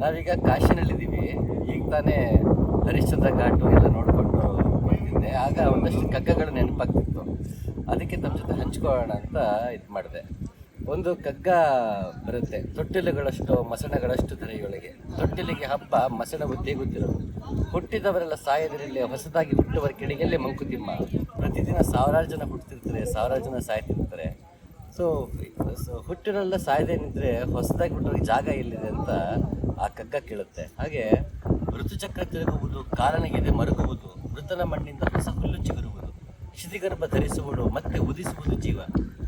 ನಾವೀಗ ಕಾಶಿನಲ್ಲಿದ್ದೀವಿ. ಈಗ ತಾನೇ ಹರಿಶ್ಚಂದ್ರ ಘಾಟು ಎಲ್ಲ ನೋಡಿಕೊಂಡು ಬರ್ತಿದ್ದೆ ಆಗ ಒಂದಷ್ಟು ಕಗ್ಗಗಳು ನೆನಪಾಗ್ತಿತ್ತು. ಅದಕ್ಕೆ ತಮ್ಮ ಜೊತೆ ಹಂಚ್ಕೊಳ್ಳೋಣ ಅಂತ ಇದು ಮಾಡಿದೆ. ಒಂದು ಕಗ್ಗ ಬರುತ್ತೆ. ತೊಟ್ಟಿಲುಗಳಷ್ಟು, ಮಸಣಗಳಷ್ಟು ತರೆಯೊಳಗೆ ತೊಟ್ಟಿಲಿಗೆ ಹಬ್ಬ, ಮಸಣ ಬುದ್ಧಿ ಗೊತ್ತಿರೋದು. ಹುಟ್ಟಿದವರೆಲ್ಲ ಸಾಯದಿರಲಿ ಹೊಸದಾಗಿ ಹುಟ್ಟುವರ ಕೆಳಗೆಲ್ಲೇ ಮಂಕುತಿಮ್ಮ ಪ್ರತಿದಿನ ಸಾವಿರಾರು ಜನ ಹುಟ್ಟುತ್ತಿರ್ತಾರೆ ಸಾವಿರಾರು ಜನ ಸಾಯ್ತಿರ್ತಾರೆ ಸೊ ಸೊ ಹುಟ್ಟಿರೋಲ್ಲ ಸಾಯದೆ ಹೊಸದಾಗಿ ಹುಟ್ಟೋರಿಗೆ ಜಾಗ ಎಲ್ಲಿದೆ ಅಂತ ಆ ಕಗ್ಗ ಕೇಳುತ್ತೆ. ಹಾಗೆ ಋತುಚಕ್ರ ತಿರುಗುವುದು, ಕಾರಣಗಿದೆ ಮರುಗುವುದು, ಮೃತನ ಮಣ್ಣಿಂದ ಹೊಸ ಹುಲ್ಲು ಚಿಗುರುವುದು ಶಿತಿಗರ್ಭ ಧರಿಸುವುದು, ಮತ್ತೆ ಉದಿಸುವುದು ಜೀವ.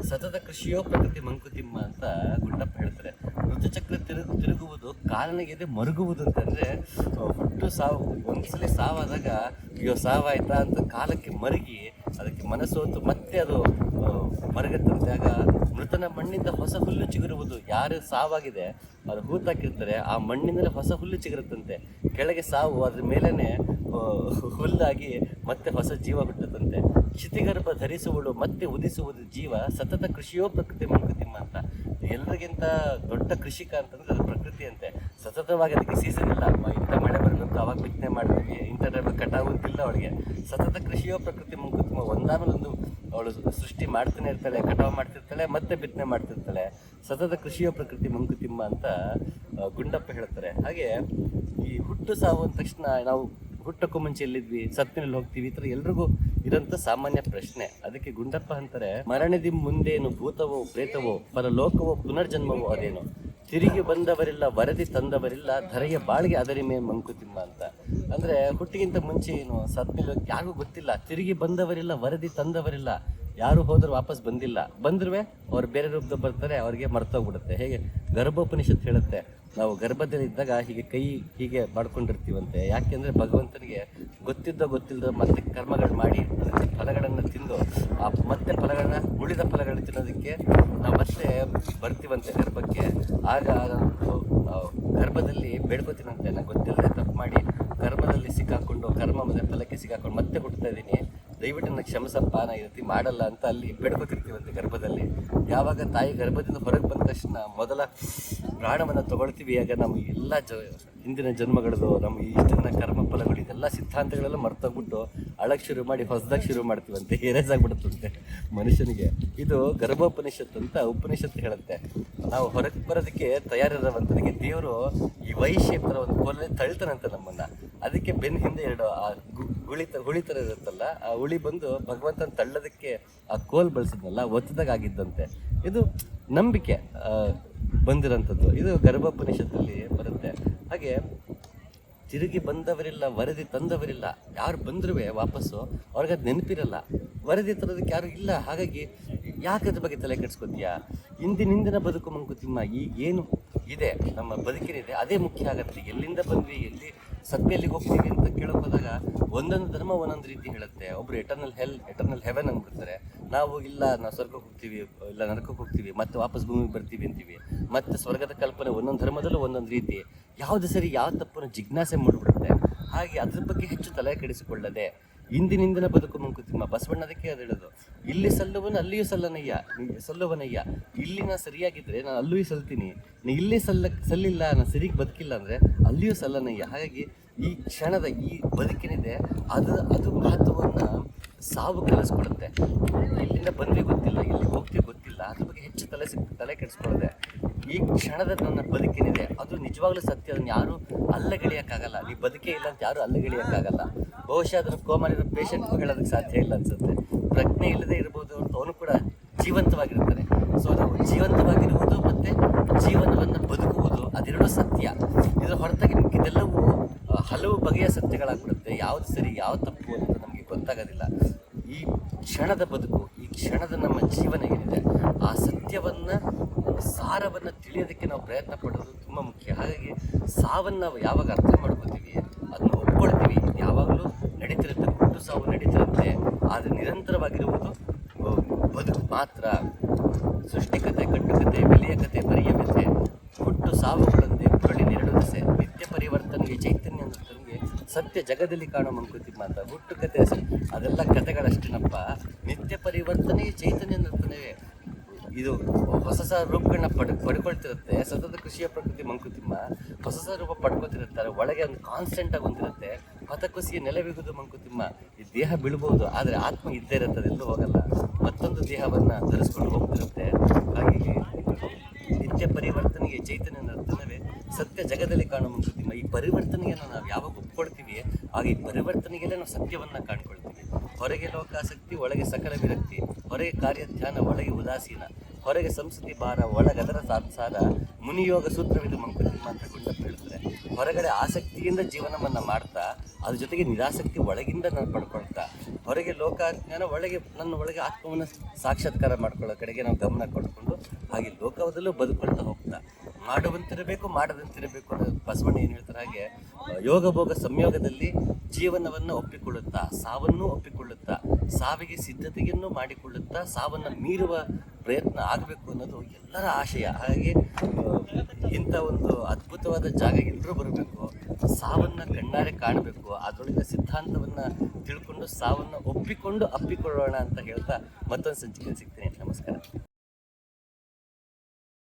ಸತತ ಕೃಷಿಯೋ ಪ್ರಕೃತಿ ಮಂಕುತಿಮ್ಮ ಅಂತ ಗುಂಡಪ್ಪ ಹೇಳ್ತಾರೆ. ಋತುಚಕ್ರ ತಿರುಗು, ತಿರುಗುವುದು, ಕಾರಣಗಿದೆ ಮರುಗುವುದು ಅಂತಂದರೆ ಹುಟ್ಟು ಸಾವು, ಒಂದ್ಸಲ ಸಾವಾದಾಗ, ಅಯ್ಯೋ, ಸಾವಾಯ್ತಾ ಅಂತ ಕಾಲಕ್ಕೆ ಮರುಗಿ, ಅದಕ್ಕೆ ಮನಸ್ಸೋತು ಮತ್ತೆ ಅದು ಆಗ ಮೃತನ ಮಣ್ಣಿಂದ ಹೊಸ ಹುಲ್ಲು ಚಿಗುರುವುದು ಯಾರು ಸಾವಾಗಿದೆ? ಅವ್ರು ಹೂತಾಕಿರ್ತಾರೆ ಆ ಮಣ್ಣಿಂದಲೇ ಹೊಸ ಹುಲ್ಲು ಚಿಗುರುತ್ತಂತೆ. ಕೆಳಗೆ ಸಾವು, ಅದ್ರ ಮೇಲೇ ಹುಲ್ಲಾಗಿ ಮತ್ತೆ ಹೊಸ ಜೀವ ಹುಟ್ಟುತ್ತಂತೆ. ಶಿತಿಗರ್ಭ ಧರಿಸುವಳು ಮತ್ತೆ ಉದಿಸುವುದು ಜೀವ, ಸತತ ಕೃಷಿಯೋ ಪ್ರಕೃತಿ ಮಂಕುತಿಮ್ಮ ಅಂತ. ಎಲ್ಲರಿಗಿಂತ ದೊಡ್ಡ ಕೃಷಿಕ ಅಂತಂದ್ರೆ ಅದು ಪ್ರಕೃತಿ ಅಂತೆ. ಸತತವಾಗಿ ಅದಕ್ಕೆ ಸೀಸನ್ ಇಲ್ಲ ಇಂಥ ಮಳೆ ಬರಬೇಕು ಅವಾಗ ಬಿತ್ತನೆ ಮಾಡ್ತೀವಿ. ಇಂಥ ಟೈಮ್ ಕಟಾವು ಅಂತಿಲ್ಲ ಅವಳಿಗೆ. ಸತತ ಕೃಷಿಯೋ ಪ್ರಕೃತಿ ಮಂಕುತಿಮ್ಮ ಒಂದಾಮೇಲೆ ಒಂದು ಅವಳು ಸೃಷ್ಟಿ ಮಾಡ್ತಾನೆ ಇರ್ತಾಳೆ, ಕಟಾವು ಮಾಡ್ತಿರ್ತಾಳೆ, ಮತ್ತೆ ಬಿತ್ತನೆ ಮಾಡ್ತಿರ್ತಾಳೆ. ಸತತ ಕೃಷಿಯೋ ಪ್ರಕೃತಿ ಮಂಕುತಿಮ್ಮ ಅಂತ ಗುಂಡಪ್ಪ ಹೇಳ್ತಾರೆ. ಹಾಗೆ ಈ ಹುಟ್ಟು ಸಾವು ಅಂದ ತಕ್ಷಣ ನಾವು ಹುಟ್ಟಕ್ಕೂ ಮುಂಚೆ ಎಲ್ಲಿದ್ವಿ? ಸತ್ತಿನಲ್ಲಿ ಹೋಗ್ತೀವಿ. ಈ ಥರ ಎಲ್ರಿಗೂ ಇರೋಂಥ ಸಾಮಾನ್ಯ ಪ್ರಶ್ನೆ. ಅದಕ್ಕೆ ಗುಂಡಪ್ಪ ಅಂತಾರೆ ಮರಣದಿ ಮುಂದೇನು ಭೂತವೋ ಪ್ರೇತವೋ ಪರಲೋಕವೋ ಪುನರ್ಜನ್ಮವೋ ಅದೇನು. ತಿರುಗಿ ಬಂದವರಿಲ್ಲ, ವರದಿ ತಂದವರಿಲ್ಲ, ಧರೆಯ ಬಾಳಿಗೆ ಅದರಿಮೆ ಮಂಕುತಿಮ್ಮ ಅಂತ. ಅಂದ್ರೆ ಹುಟ್ಟಿಗಿಂತ ಮುಂಚೆ ಏನು ಸತ್ಮೇಲೆ ಯಾರಿಗೂ ಗೊತ್ತಿಲ್ಲ. ತಿರುಗಿ ಬಂದವರಿಲ್ಲ, ವರದಿ ತಂದವರಿಲ್ಲ. ಯಾರು ಹೋದರೂ ವಾಪಸ್ ಬಂದಿಲ್ಲ. ಬಂದ್ರೂ ಅವ್ರು ಬೇರೆ ರೂಪದ ಬರ್ತಾರೆ, ಅವ್ರಿಗೆ ಮರ್ತೋಗ್ಬಿಡುತ್ತೆ. ಹೇಗೆ? ಗರ್ಭೋಪನಿಷತ್ ಹೇಳುತ್ತೆ, ನಾವು ಗರ್ಭದಲ್ಲಿ ಇದ್ದಾಗ ಹೀಗೆ ಕೈ ಹೀಗೆ ಮಾಡ್ಕೊಂಡಿರ್ತೀವಂತೆ. ಯಾಕೆಂದ್ರೆ ಭಗವಂತನಿಗೆ ಗೊತ್ತಿದ್ದ ಗೊತ್ತಿಲ್ಲದ ಮತ್ತೆ ಕರ್ಮಗಳು ಮಾಡಿ ಫಲಗಳನ್ನು ತಿಂದು, ಆ ಮತ್ತೆ ಫಲಗಳನ್ನ ಉಳಿದ ಫಲಗಳು ತಿನ್ನೋದಕ್ಕೆ ನಾವು ಮತ್ತೆ ಬರ್ತೀವಂತೆ ಗರ್ಭಕ್ಕೆ. ಆಗ ಗರ್ಭದಲ್ಲಿ ಬೇಡ್ಕೋತೀನಂತೆ ನಂಗೆ ಗೊತ್ತಿಲ್ಲದೆ ತಪ್ಪು ಮಾಡಿ ಗರ್ಭದಲ್ಲಿ ಸಿಕ್ಕಾಕೊಂಡು, ಕರ್ಮ ಮತ್ತೆ ಫಲಕ್ಕೆ ಸಿಕ್ಕಾಕೊಂಡು ಮತ್ತೆ ಹುಟ್ಟುತ್ತಾ ಇದ್ದೀನಿ. ದಯವಿಟ್ಟು ನನಗೆ ಕ್ಷಮಿಸಪ್ಪ ನಾ ಈ ರೀತಿ ಮಾಡಲ್ಲ ಅಂತ ಅಲ್ಲಿ ಬೇಡ್ಕೋತಿರ್ತೀವಂತೆ ಗರ್ಭದಲ್ಲಿ. ಯಾವಾಗ ತಾಯಿ ಗರ್ಭದಿಂದ ಹೊರಗೆ ಬಂದ ತಕ್ಷಣ ಮೊದಲ ಪ್ರಾಣವನ್ನು ತಗೊಳ್ತೀವಿ, ಆಗ ನಮ್ಗೆ ಎಲ್ಲ ಜ ಹಿಂದಿನ ಜನ್ಮಗಳದು ನಮ್ಮ ಇಷ್ಟನ್ನ ಕರ್ಮ ಫಲಗಳು ಇದೆಲ್ಲ ಸಿದ್ಧಾಂತಗಳೆಲ್ಲ ಮರ್ತೋಗ್ಬಿಟ್ಟು ಅಳಕ್ಕೆ ಶುರು ಮಾಡಿ, ಹೊಸದಾಗಿ ಶುರು ಮಾಡ್ತೀವಂತೆ ಏರೇಜ್ ಆಗ್ಬಿಡುತ್ತಂತೆ ಮನುಷ್ಯನಿಗೆ. ಇದು ಗರ್ಭೋಪನಿಷತ್ತು ಅಂತ ಉಪನಿಷತ್ತು ಹೇಳುತ್ತೆ. ನಾವು ಹೊರಗೆ ಬರೋದಕ್ಕೆ ತಯಾರಿರೋವಂಥದಕ್ಕೆ ದೇವರು ಈ ವೈಶ್ಯ ಥರ ಒಂದು ಕೋಲಲ್ಲಿ ತಳ್ತಾನಂತೆ ನಮ್ಮನ್ನು. ಅದಕ್ಕೆ ಬೆನ್ನ ಹಿಂದೆ ಎರಡು, ಆ ಗುಳಿ ಹುಳಿ ಥರ ಇರುತ್ತಲ್ಲ, ಆ ಹುಳಿ ಬಂದು ಭಗವಂತನ ತಳ್ಳೋದಕ್ಕೆ ಆ ಕೋಲ್ ಬಳಸಿದ್ನಲ್ಲ, ಒತ್ತದಾಗ ಆಗಿದ್ದಂತೆ. ಇದು ನಂಬಿಕೆ ಬಂದಿರೋಂಥದ್ದು. ಇದು ಗರ್ಭೋಪನಿಷತ್ತಲ್ಲಿ ಬರುತ್ತೆ. ಹಾಗೆ ತಿರುಗಿ ಬಂದವರಿಲ್ಲ, ವರದಿ ತಂದವರಿಲ್ಲ, ಯಾರು ಬಂದ್ರೂ ವಾಪಸ್ಸು, ಅವ್ರಿಗೆ ಅದು ನೆನಪಿರಲ್ಲ. ವರದಿ ತರೋದಕ್ಕೆ ಯಾರು ಇಲ್ಲ, ಹಾಗಾಗಿ ಯಾಕೆ ಅದ್ರ ಬಗ್ಗೆ ತಲೆ ಕೆಡ್ಸ್ಕೊತೀಯಾ? ಹಿಂದಿನಿಂದಿನ ಹಿಂದಿನ ಬದುಕು ಮಂಕುತಿಮ್ಮ ಈಗ ಏನು ಇದೆ, ನಮ್ಮ ಬದುಕಿನಿದೆ, ಅದೇ ಮುಖ್ಯ ಆಗತ್ತೆ. ಎಲ್ಲಿಂದ ಬಂದ್ವಿ, ಎಲ್ಲಿ ಸತ್ಯಲ್ಲಿಗೆ ಹೋಗ್ತೀವಿ ಅಂತ ಕೇಳಕ್ ಹೋದಾಗ ಒಂದೊಂದು ಧರ್ಮ ಒಂದೊಂದು ರೀತಿ ಹೇಳುತ್ತೆ. ಒಬ್ರು ಎಟರ್ನಲ್ ಹೆಲ್ ಎಟರ್ನಲ್ ಹೆವೆನ್ ಅಂದ್ಬಿಡ್ತಾರೆ ನಾವು ಇಲ್ಲ, ನಾವು ಸ್ವರ್ಗಕ್ಕೆ ಹೋಗ್ತೀವಿ, ಇಲ್ಲ ನರಕಕ್ಕೆ ಹೋಗ್ತೀವಿ, ಮತ್ತೆ ವಾಪಸ್ ಭೂಮಿಗೆ ಬರ್ತೀವಿ ಅಂತೀವಿ. ಮತ್ತೆ ಸ್ವರ್ಗದ ಕಲ್ಪನೆ ಒಂದೊಂದು ಧರ್ಮದಲ್ಲೂ ಒಂದೊಂದು ರೀತಿ. ಯಾವ್ದು ಸರಿ, ಯಾವ ತಪ್ಪನ್ನು ಜಿಜ್ಞಾಸೆ ಮಾಡಿಬಿಡುತ್ತೆ. ಹಾಗೆ ಅದ್ರ ಬಗ್ಗೆ ಹೆಚ್ಚು ತಲೆ ಕೆಡಿಸಿಕೊಳ್ಳದೆ ಇಂದಿನಿಂದಿನ ಬದುಕು ಮುಂಕುತಿಮ್ಮ ಬಸವಣ್ಣದಕ್ಕೆ ಅದು ಹೇಳೋದು. ಇಲ್ಲಿ ಸಲ್ಲುವನು ಅಲ್ಲಿಯೂ ಸಲ್ಲನಯ್ಯ. ಸಲ್ಲುವನಯ್ಯ. ಇಲ್ಲಿ ನಾ ಸರಿಯಾಗಿದ್ದರೆ ನಾನು ಅಲ್ಲೂ ಸಲ್ತೀನಿ. ನೀ ಇಲ್ಲಿ ಸಲ್ಲ, ಸಲ್ಲಿಲ್ಲ ನಾನು ಸರಿಗೆ ಬದುಕಿಲ್ಲ ಅಂದರೆ ಅಲ್ಲಿಯೂ ಸಲ್ಲನಯ್ಯ. ಹಾಗಾಗಿ ಈ ಕ್ಷಣದ ಈ ಬದುಕಿನಿದೆ, ಅದು ಅದು ಮಹತ್ವವನ್ನು ಸಾವು ಕಲಿಸ್ಕೊಡುತ್ತೆ. ಇಲ್ಲಿಂದ ಬಂದ್ವಿ ಗೊತ್ತಿಲ್ಲ, ಇಲ್ಲಿ ಹೋಗ್ತೀವಿ ಗೊತ್ತಿಲ್ಲ. ಅದ್ರ ಬಗ್ಗೆ ಹೆಚ್ಚು ತಲೆ ಸಿಕ್, ತಲೆ ಕೆಡಿಸ್ಕೊಳ್ಳದೆ ಈ ಕ್ಷಣದ ನನ್ನ ಬದುಕಿನಿದೆ. ಅದು ನಿಜವಾಗ್ಲೂ ಸತ್ಯ, ಅದನ್ನ ಯಾರೂ ಅಲ್ಲಗೆಳೆಯೋಕ್ಕಾಗಲ್ಲ. ನೀ ಬದುಕೇ ಇಲ್ಲ ಅಂತ ಯಾರೂ ಅಲ್ಲಗೆಳೆಯೋಕ್ಕಾಗಲ್ಲ. ಬಹುಶಃ ಅದನ್ನು ಕೋಮಲಿರೋ ಪೇಷಂಟ್ ಹೇಳೋದಕ್ಕೆ ಸಾಧ್ಯ ಇಲ್ಲ ಅನ್ಸುತ್ತೆ. ಪ್ರಜ್ಞೆ ಇಲ್ಲದೆ ಇರ್ಬೋದು ಅವನು ಕೂಡ ಜೀವಂತವಾಗಿರ್ತಾನೆ. ಸೊ ನಾವು ಜೀವಂತವಾಗಿರುವುದು ಮತ್ತೆ ಜೀವನವನ್ನು ಬದುಕುವುದು ಅದೆರಡೂ ಸತ್ಯ. ಇದರ ಹೊರತಾಗಿ ನಿಮ್ಗೆ ಇದೆಲ್ಲವೂ ಹಲವು ಬಗೆಯ ಸತ್ಯಗಳಾಗ್ಬಿಡುತ್ತೆ. ಯಾವ್ದು ಸರಿ, ಯಾವ ತಪ್ಪು ಅಂತ ನಮಗೆ ಗೊತ್ತಾಗೋದಿಲ್ಲ. ಈ ಕ್ಷಣದ ಬದುಕು, ಈ ಕ್ಷಣದ ನಮ್ಮ ಜೀವನ ಏನಿದೆ, ಆ ಸತ್ಯವನ್ನ, ಸಾರವನ್ನು ತಿಳಿಯೋದಕ್ಕೆ ನಾವು ಪ್ರಯತ್ನ ಪಡೋದು ತುಂಬ ಮುಖ್ಯ. ಹಾಗಾಗಿ ಸಾವನ್ನು ನಾವು ಯಾವಾಗ ಅರ್ಥ ಮಾಡ್ಕೋತೀವಿ ಅದನ್ನ ಒಪ್ಕೊಳ್ತೀವಿ. ಯಾವಾಗಲೂ ನಡೀತಿರುತ್ತೆ ಹುಟ್ಟು ಸಾವು ನಡೀತಿರುತ್ತೆ. ಆದರೆ ನಿರಂತರವಾಗಿರುವುದು ಬದುಕು ಮಾತ್ರ. ಸೃಷ್ಟಿಕತೆ ಕಟ್ಟುಕತೆ ಬೆಲೆಯ ಕತೆ ಪರಿಯಮತೆ ಹುಟ್ಟು ಸಾವುಗಳಂತೆ ಪುರಳಿನೆರಡು ದಸೆ ನಿತ್ಯ ಪರಿವರ್ತನೆಗೆ, ಚೈತನ್ಯ ಅನ್ನೋದಕ್ಕೆ ಸತ್ಯ ಜಗದಲ್ಲಿ ಕಾಣೋ ಮಂಕುತಿ ಮಾತ್ರ. ಹುಟ್ಟು ಕತೆ, ಅದೆಲ್ಲ ಕತೆಗಳಷ್ಟೇನಪ್ಪ ನಿತ್ಯ ಪರಿವರ್ತನೆಯ ಚೈತನ್ಯ ಅನ್ನೋದನ್ನೇ ಇದು ಹೊಸ ಹೊಸ ರೂಪಗಳನ್ನ ಪಡ್, ಪಡ್ಕೊಳ್ತಿರುತ್ತೆ. ಸತತ ಕೃಷಿಯ ಪ್ರಕೃತಿ ಮಂಕುತಿಮ್ಮ ಹೊಸ ಹೊಸ ರೂಪ ಪಡ್ಕೊತಿರುತ್ತಾರೆ. ಒಳಗೆ ಒಂದು ಕಾನ್ಸ್ಟೆಂಟ್ ಆಗಿ ಹೊಂದಿರುತ್ತೆ. ಪಥಕುಸಿಯ ನೆಲವಿಗುದು ಮಂಕುತಿಮ್ಮ. ಈ ದೇಹ ಬೀಳ್ಬೋದು, ಆದರೆ ಆತ್ಮ ಇದ್ದೇ ಇರುತ್ತೆ ಅದೆಲ್ಲೂ ಹೋಗಲ್ಲ. ಮತ್ತೊಂದು ದೇಹವನ್ನ ಧರಿಸ್ಕೊಂಡು ಹೋಗ್ತಿರುತ್ತೆ. ಹಾಗಾಗಿ ನಿತ್ಯ ಪರಿವರ್ತನೆಗೆ ಚೈತನ್ಯ ನರ್ತನವೇ ಸತ್ಯ ಜಗದಲ್ಲಿ ಕಾಣುವ ಮಂಕುತಿಮ್ಮ. ಈ ಪರಿವರ್ತನೆಯನ್ನು ನಾವು ಯಾವಾಗ ಒಪ್ಕೊಳ್ತೀವಿ? ಆಗ ಈ ಪರಿವರ್ತನೆಗೆಲ್ಲ ನಾವು ಸತ್ಯವನ್ನ ಕಾಣ್ಕೊಳ್ತೀವಿ. ಹೊರಗೆ ಲೋಕಾಸಕ್ತಿ, ಒಳಗೆ ಸಕಲ ವಿರಕ್ತಿ, ಹೊರಗೆ ಕಾರ್ಯ ಧ್ಯಾನ, ಒಳಗೆ ಉದಾಸೀನ, ಹೊರಗೆ ಸಂಸ್ಕೃತಿ ಭಾರ ಒಳಗದರ ಸಾತ್ಸಾರ ಮುನಿಯೋಗ ಸೂತ್ರವಿದು ಮಂಕುತಿಮ್ಮ ಅಂತ ಗುಂಡಪ್ಪ ಹೇಳ್ತಾರೆ. ಹೊರಗಡೆ ಆಸಕ್ತಿಯಿಂದ ಜೀವನವನ್ನು ಮಾಡ್ತಾ, ಅದ್ರ ಜೊತೆಗೆ ನಿರಾಸಕ್ತಿ ಒಳಗಿಂದ ನಾನು ಪಡ್ಕೊಳ್ತಾ, ಹೊರಗೆ ಲೋಕಾಜ್ಞಾನ, ಒಳಗೆ ನನ್ನ ಒಳಗೆ ಆತ್ಮವನ್ನು ಸಾಕ್ಷಾತ್ಕಾರ ಮಾಡ್ಕೊಳ್ಳೋ ಕಡೆಗೆ ನಾವು ಗಮನ ಕೊಟ್ಕೊಂಡು ಹಾಗೆ ಲೋಕದಲ್ಲೂ ಬದುಕೊಳ್ತಾ ಹೋಗ್ತಾ. ಮಾಡುವಂತಿರಬೇಕು, ಮಾಡದಂತಿರಬೇಕು ಅನ್ನೋ ಬಸವಣ್ಣ ಏನು ಹೇಳ್ತಾರೆ ಹಾಗೆ ಯೋಗ, ಭೋಗ, ಸಂಯೋಗದಲ್ಲಿ ಜೀವನವನ್ನು ಒಪ್ಪಿಕೊಳ್ಳುತ್ತಾ, ಸಾವನ್ನು ಒಪ್ಪಿಕೊಳ್ಳುತ್ತಾ, ಸಾವಿಗೆ ಸಿದ್ಧತೆಯನ್ನು ಮಾಡಿಕೊಳ್ಳುತ್ತಾ, ಸಾವನ್ನು ಮೀರುವ ಪ್ರಯತ್ನ ಆಗಬೇಕು ಅನ್ನೋದು ಎಲ್ಲರ ಆಶಯ. ಹಾಗೆ ಇಂಥ ಒಂದು ಅದ್ಭುತವಾದ ಜಾಗ ಎಲ್ಲರೂ ಬರಬೇಕು, ಸಾವನ್ನ ಕಣ್ಣಾರೆ ಕಾಣಬೇಕು, ಅದರೊಳಗಿನ ಸಿದ್ಧಾಂತವನ್ನ ತಿಳ್ಕೊಂಡು, ಸಾವನ್ನ ಒಪ್ಪಿಕೊಂಡು ಅಪ್ಪಿಕೊಳ್ಳೋಣ ಅಂತ ಹೇಳ್ತಾ ಮತ್ತೊಂದು ಸಂಚಿಕೆ ಸಿಗ್ತೀನಿ. ನಮಸ್ಕಾರ.